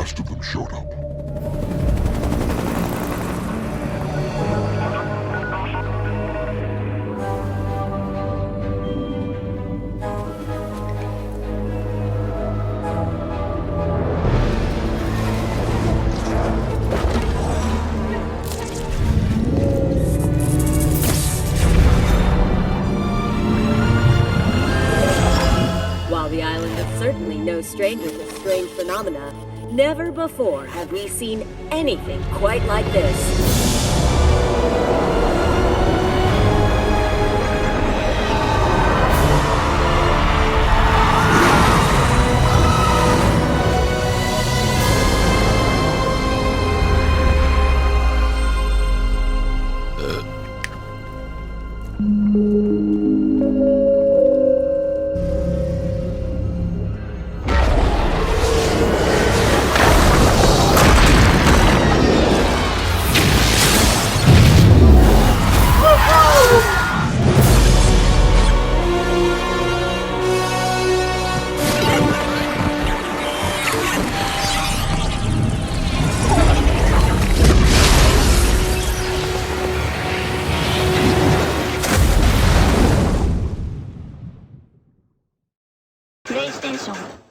rest of them showed up. certainly no stranger to strange phenomena, never before have we seen anything quite like this. プレイステーション。